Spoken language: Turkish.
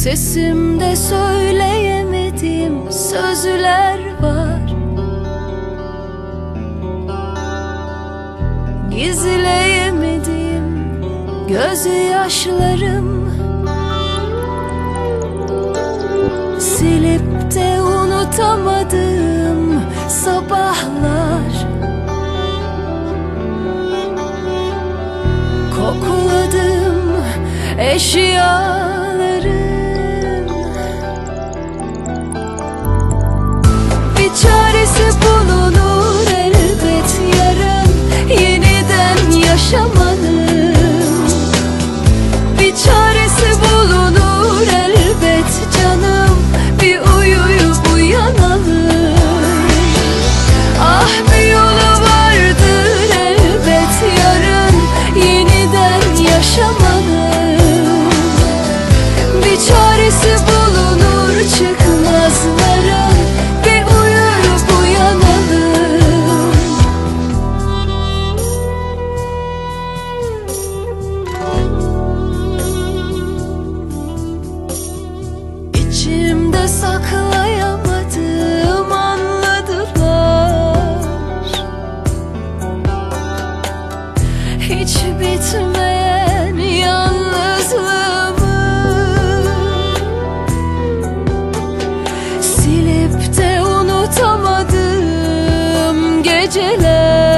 Sesimde söyleyemediğim sözler var. Gizleyemediğim gözyaşlarım. Silip de unutamadığım sabahlar. Kokladığım eşyaları hiç bitmeyen yalnızlığımı Silip de unutamadığım geceler.